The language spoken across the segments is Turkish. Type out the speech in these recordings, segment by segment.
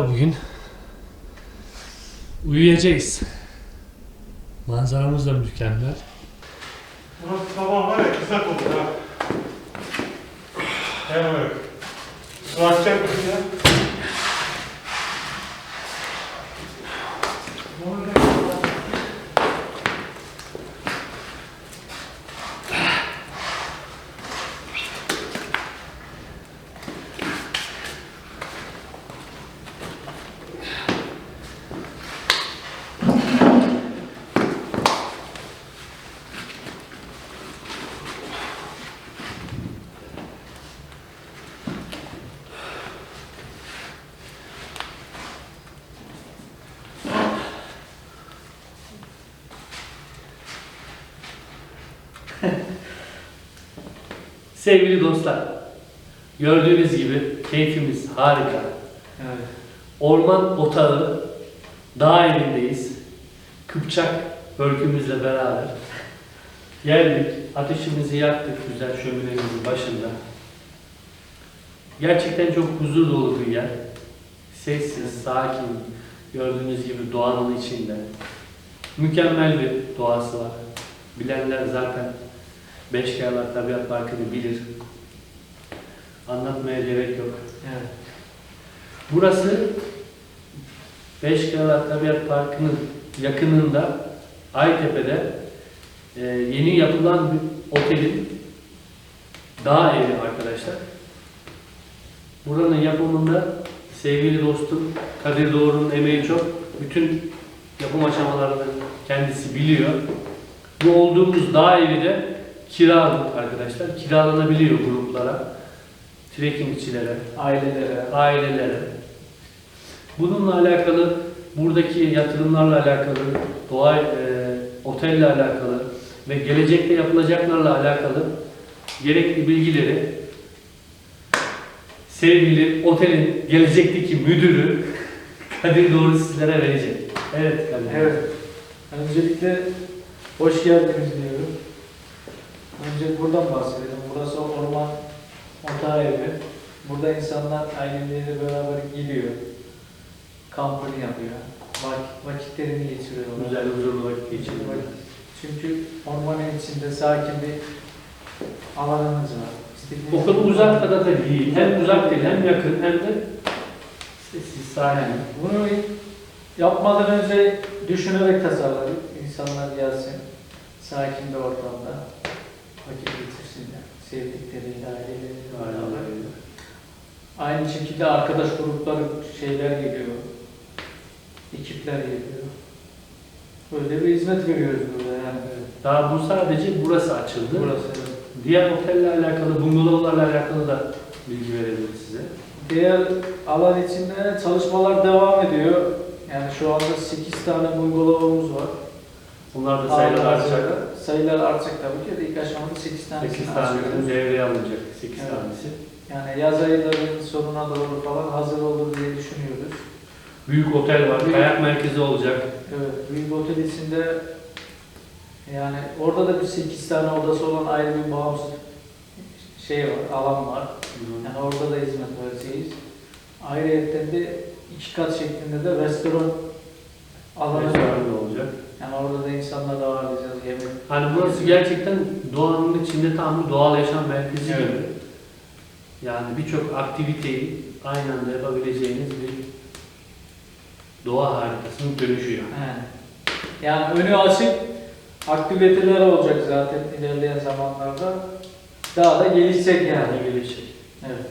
Katta bugün uyuyacağız. Manzaramız da mükemmel. Burası sabah var ya kısa oldu ha. Su açacak mısın ya? Sevgili dostlar, gördüğünüz gibi keyfimiz harika. Evet. Orman otağı, dağ evindeyiz. Kıpçak bölgümüzle beraber. Geldik, ateşimizi yaktık güzel şöminemizin başında. Gerçekten çok huzur dolu bir yer. Sessiz, sakin, gördüğünüz gibi doğanın içinde. Mükemmel bir doğası var. Bilenler zaten Beşkayalar Tabiat Parkı'nı bilir. Anlatmaya gerek yok. Evet. Burası Beşkayalar Tabiat Parkı'nın yakınında Aytepe'de e, yeni yapılan bir otelin dağ evi arkadaşlar. Buranın yapımında sevgili dostum Kadir Doğru'nun emeği çok. Bütün yapım aşamalarını kendisi biliyor. Bu olduğumuz dağ evi de kiralık arkadaşlar. Kiralanabiliyor gruplara, trekkingçilere, ailelere. ailelere. Bununla alakalı, buradaki yatırımlarla alakalı, doğa, e, otelle alakalı ve gelecekte yapılacaklarla alakalı gerekli bilgileri sevgili otelin gelecekteki müdürü Kadir Doğru sizlere verecek. Evet Kadir. Evet. Öncelikle hoş geldiniz diyorum. Önce buradan bahsedelim. Burası orman otağı evi. Burada insanlar aileleriyle beraber geliyor. Kampını yapıyor. Vak- vakitlerini geçiriyorlar. Güzel huzurlu vakit geçirin. Vakit- Çünkü ormanın içinde sakin bir alanınız var. İstediğiniz O kadar uzakta da değil. Hem uzak değil hem yakın hem de sessiz, sakin. Bunu yapmadan önce düşünerek tasarladık. İnsanlar gelsin, sakin bir ortamda vakit geçirsinler. Sevdikleriyle, aileleriyle beraber. Aynı şekilde arkadaş grupları şeyler geliyor. Ekipler geliyor. Böyle bir hizmet veriyoruz burada yani. Daha bu sadece burası açıldı. Burası. Diğer otelle alakalı, bungalovlarla alakalı da bilgi verelim size. Diğer alan içinde çalışmalar devam ediyor. Yani şu anda 8 tane bungalovumuz var. Bunlar da sayılar artacak. Sayılar artacak tabii ki. de İlk aşamada 8 tanesini 8 tanesinin açıyoruz. devreye alınacak. 8 Evet. tanesi. Yani yaz aylarının sonuna doğru falan hazır olur diye düşünüyoruz. Büyük otel var, Büyük- kayak merkezi olacak. Evet, büyük otel içinde yani orada da bir 8 tane odası olan ayrı bir bağımsız şey var, alan var. Yani orada da hizmet vereceğiz. Ayrıca de iki kat şeklinde de restoran alanı var. Restoran da olacak. Yani orada da insanları ağırlayacağız, yemek. Hani burası gerçekten doğanın içinde tam bir doğal yaşam merkezi Evet. gibi. Yani birçok aktiviteyi aynı anda yapabileceğiniz bir doğa harikasının dönüşüyor. Yani, yani önü açık aktiviteler olacak zaten ilerleyen zamanlarda. Daha da gelişecek yani. Yani gelecek. Evet.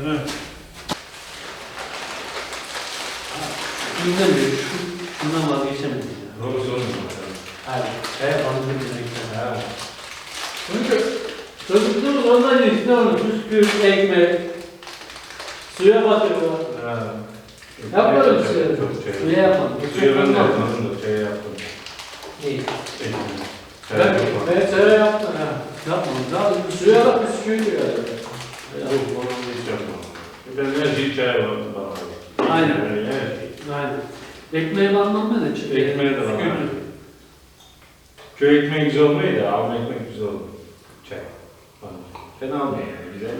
Değil mi? Günden beri şu, şundan vazgeçemedim ya. Doğru sorun. Hayır. Kayak alabilmekten. Ha. Çünkü çocukluğumuz ondan geçti. Ne olur? Bisküvi, ekmek, suya batırma. Ha. Yapmadım suya. Şey. Suya yapmadım. Suya ben de Yapmadım. da şey yaptım. İyi. Ekmeği. Ben, ben sana yaptım ha. Yapmadım. Daha Suya da bisküvi diyor. Yok, onu hiç yapmadım. Şeyi çay yapmadım bana. Aynen. Şey. Aynen. Ekmeği banlanma da çıktı. Ekmeğe de var. Köy ekmeği güzel olmuyor da avlu ekmek güzel olur. Çay. Fena olmuyor yani güzel de.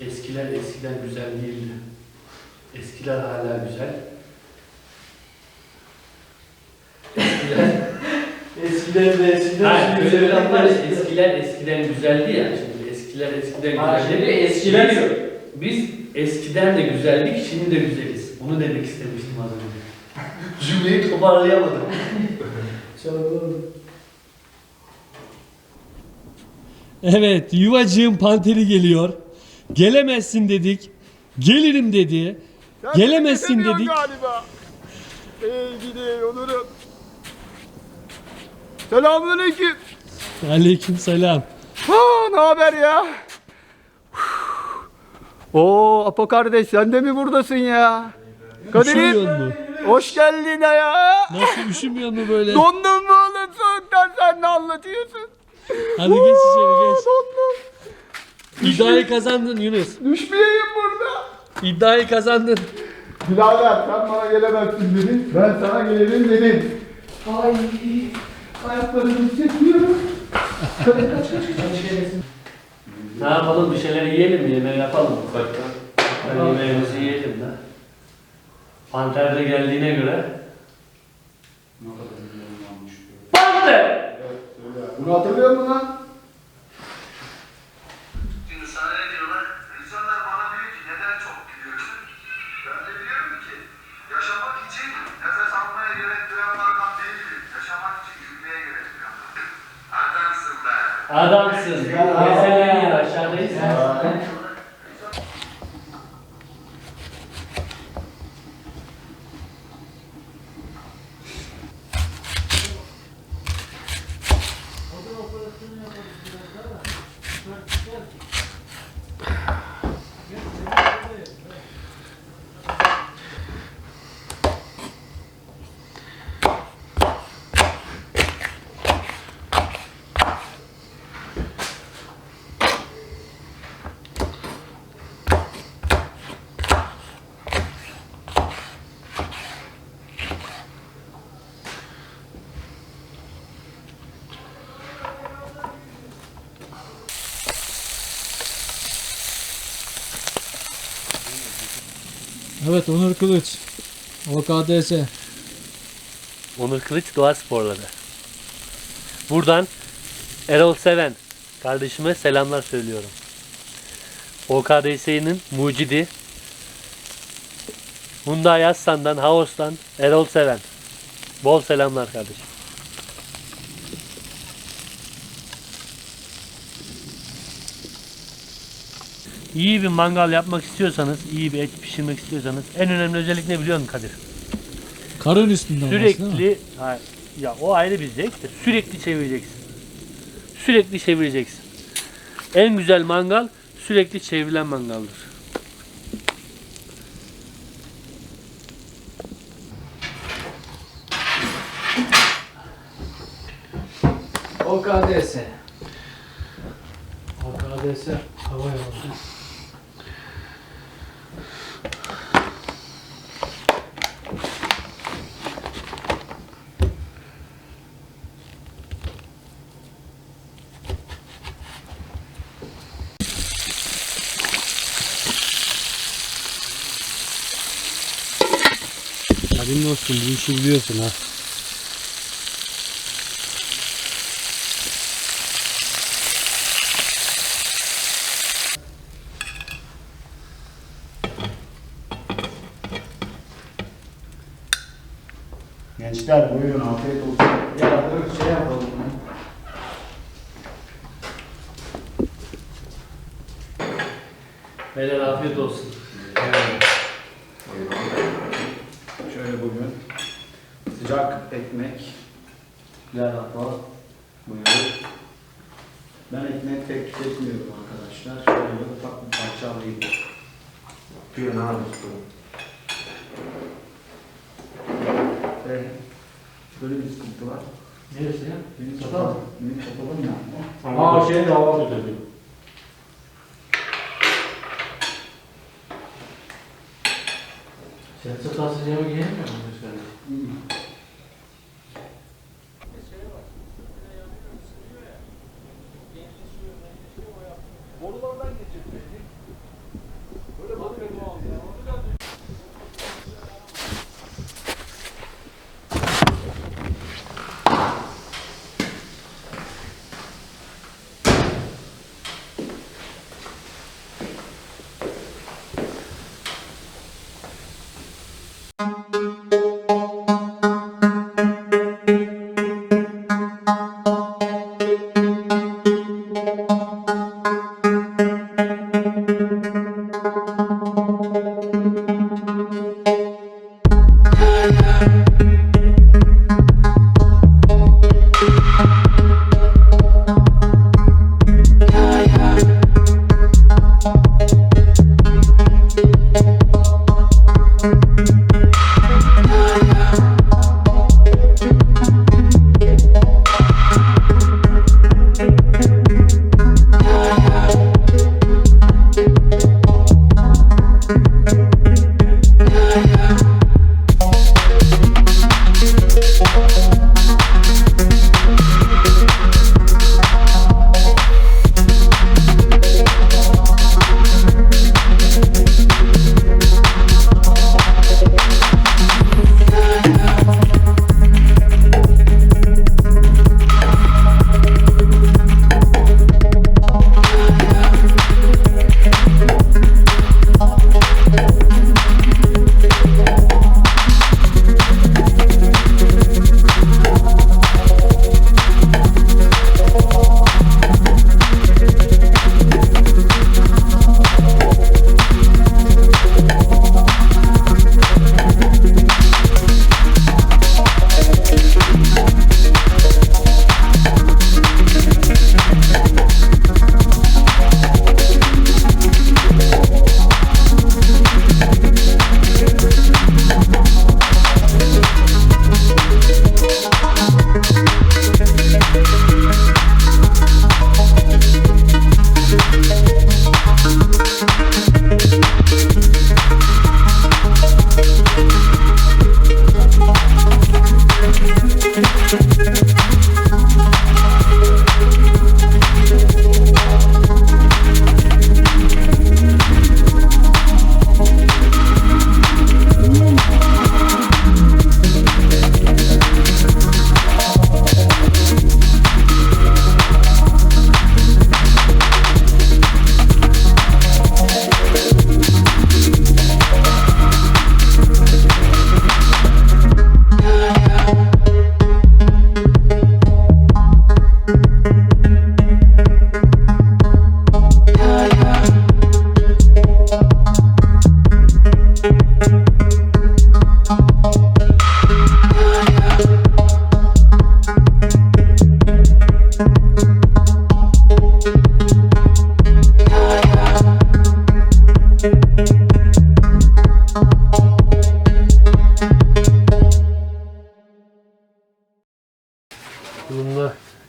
Eskiler eskiden güzel değildi. Eskiler hala güzel. Eskiler, Eskiden de eskiden Hayır, öyle bir laf var ya, güzel. eskiler eskiden güzeldi ya. Şimdi eskiler eskiden Ha, güzeldi. şimdi eskiler Biz- yok. Biz eskiden de güzeldik, şimdi de güzeliz. Bunu demek istemiştim az önce. Cümleyi toparlayamadım. Evet, yuvacığın panteri geliyor. Gelemezsin dedik. Gelirim dedi. Gelemezsin dedik. galiba. Ey gidi olurum. Selamünaleyküm. Aleyküm selam. Ha ne haber ya? Oo Apo kardeş sen de mi buradasın ya? Üşümüyor Kadir'im mu? hoş geldin ya. Nasıl üşümüyor mu böyle? Dondun mu oğlum soğuktan sen ne anlatıyorsun? Hadi geç içeri geç. Dondum. İddiayı kazandın Yunus. Düşmeyeyim burada. İddiayı kazandın. Birader sen bana gelemezsin dedin. Ben sana gelirim dedim. Ay ayaklarımı hissetmiyorum. Ne yapalım bir şeyler yiyelim mi? Yemeği yapalım? Ben yemeğimizi yiyelim de. Panter de geldiğine göre. Panter! Bunu hatırlıyor musun lan? Şimdi sana ne diyorlar? İnsanlar bana diyor ki neden çok gülüyorsun? Ben de diyorum ki yaşamak için nefes almaya gerek duyanlardan değilim. Yaşamak için gülmeye gerek duyanlardan. Adamsın be. Adamsın. Mesele iyi aşağıdayız. Evet Onur Kılıç. OKDS. Onur Kılıç Doğa Sporları. Buradan Erol Seven kardeşime selamlar söylüyorum. OKDS'nin mucidi Hyundai Aslan'dan, Havos'tan Erol Seven. Bol selamlar kardeşim. İyi bir mangal yapmak istiyorsanız, iyi bir et pişirmek istiyorsanız en önemli özellik ne biliyor musun Kadir? Karın üstünde olması değil mi? Sürekli ha, ya o ayrı bir zevk de sürekli çevireceksin. Sürekli çevireceksin. En güzel mangal sürekli çevrilen mangaldır. OKDS. OKDS hava yolu. Olsun bu işi biliyorsun ha. Gençler buyurun afiyet olsun. Ya dur şey yapalım. ya. Beyler afiyet olsun. Şöyle bugün sıcak ekmek. Güzel atma. Buyurun. Ben ekmek net pek tüketmiyorum arkadaşlar. Şöyle ufak bir parça alayım. Diyor ne yapıyorsun? Ve böyle bir sıkıntı var. Neresi ya? Benim Çatal. Benim çatalım ya. Aa şey de hava tutuyor. Sen sakalsız yemek yiyemiyor musun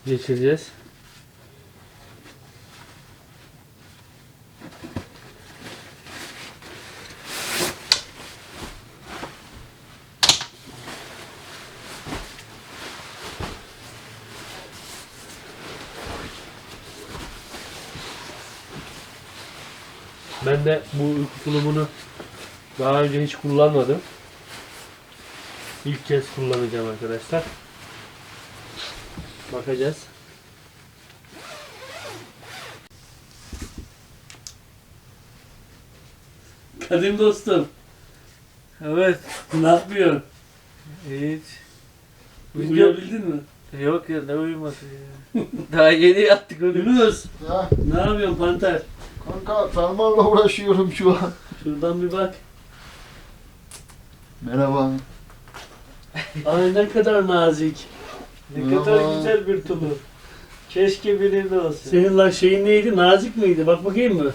geçireceğiz. Ben de bu uyku tulumunu daha önce hiç kullanmadım. İlk kez kullanacağım arkadaşlar. Bakacağız. Kadim dostum. Evet. Ne yapıyorsun? Hiç. Uyuyabildin mi? Yok ya ne uyuması ya. Daha yeni yattık oğlum. Yunus. Ya Ne yapıyorsun panter? kanka fermuarla uğraşıyorum şu an. Şuradan bir bak. Merhaba. Ay ne kadar nazik. Ne kadar güzel bir tulum. Keşke benim de olsa. Senin lan şeyin neydi? Nazik miydi? Bak bakayım mı?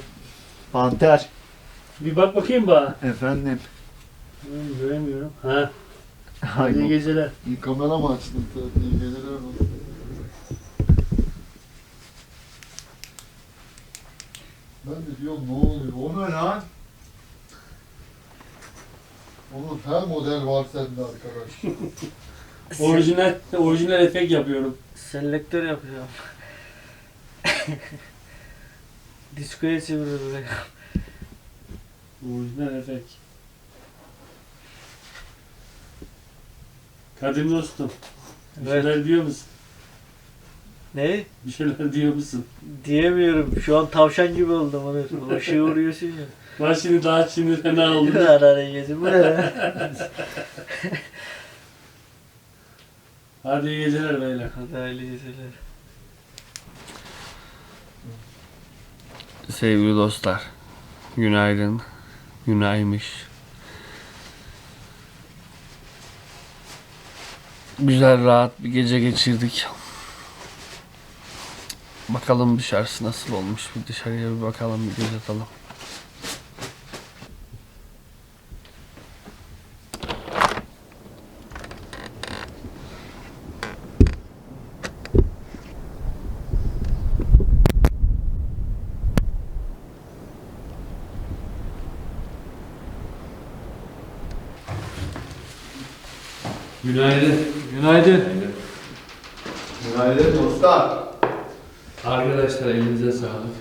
Panter. Bir bak bakayım bana. Efendim. Hmm, göremiyorum. Ha. İyi Ay, geceler. iyi kamera mı açtın? İyi geceler olsun. Ben de diyorum ne oluyor? O ne lan? Onun her model var sende arkadaş. Orijinal, orijinal efekt yapıyorum. Selektör yapacağım. Diskoya çeviriyorum. Orijinal efekt. Kadim dostum. Bir Evet. şeyler diyor musun? Ne? Bir şeyler diyor musun? Diyemiyorum. Şu an tavşan gibi oldum onu. Işığı vuruyorsun ya. Bak şimdi daha şimdi fena oldu. Arara gezi. Bu ne? Hadi iyi geceler beyler. Hadi hayırlı geceler. Sevgili dostlar, günaydın, günaymış. Güzel, rahat bir gece geçirdik. Bakalım dışarısı nasıl olmuş, bir dışarıya bir bakalım, bir göz atalım. Günaydın. Günaydın. Dostlar. Arkadaşlar elinize sağlık.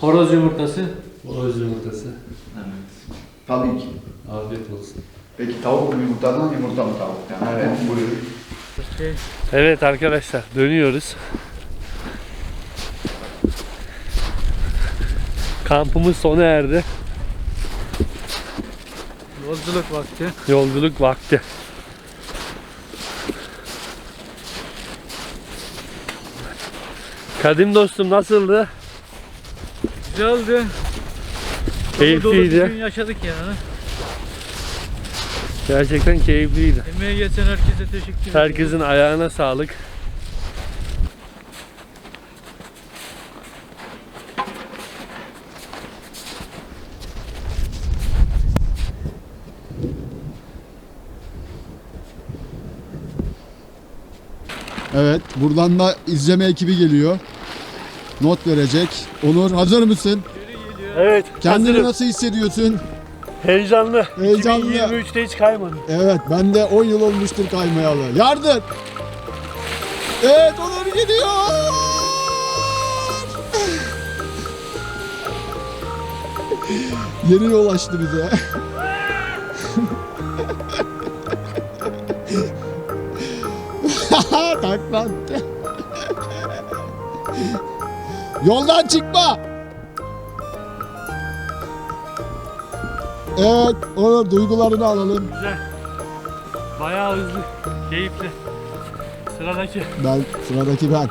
Horoz yumurtası. Horoz yumurtası. Tabii ki. Afiyet olsun. Peki tavuk mu yumurtadan yumurta mı tavuk? Yani evet buyurun. Evet arkadaşlar dönüyoruz. Kampımız sona erdi. Yolculuk vakti. Yolculuk vakti. Kadim dostum nasıldı? Güzeldi. Dolu dolu bir gün Keyifliydi. yaşadık yani. Gerçekten keyifliydi. Emeği geçen herkese teşekkür ederim. Herkesin ayağına sağlık. Evet, buradan da izleme ekibi geliyor. Not verecek. Onur hazır mısın? Evet. Kendini hazırım. nasıl hissediyorsun? Heyecanlı. Heyecanlı. 2023'te hiç kaymadım. Evet, ben de 10 yıl olmuştur kaymayalı. Yardır! Evet, Onur gidiyor! Yeni yol açtı bize. Taklattı. Yoldan çıkma! Evet, Onur duygularını alalım. Güzel. Bayağı hızlı. Keyifli. Sıradaki. Ben, sıradaki ben.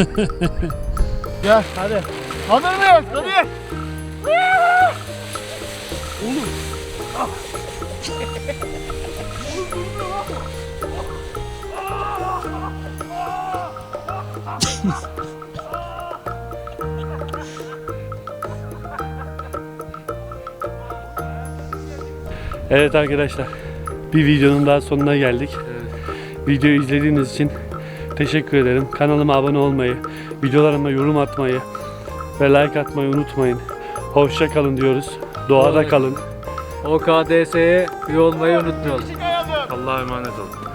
Gel hadi. Hazır mıyız? Hadi. Evet arkadaşlar. Bir videonun daha sonuna geldik. Videoyu izlediğiniz için teşekkür ederim. Kanalıma abone olmayı, videolarıma yorum atmayı ve like atmayı unutmayın. Hoşça kalın diyoruz. Doğada kalın. OKDS'ye üye olmayı unutmayalım. Allah'a emanet olun.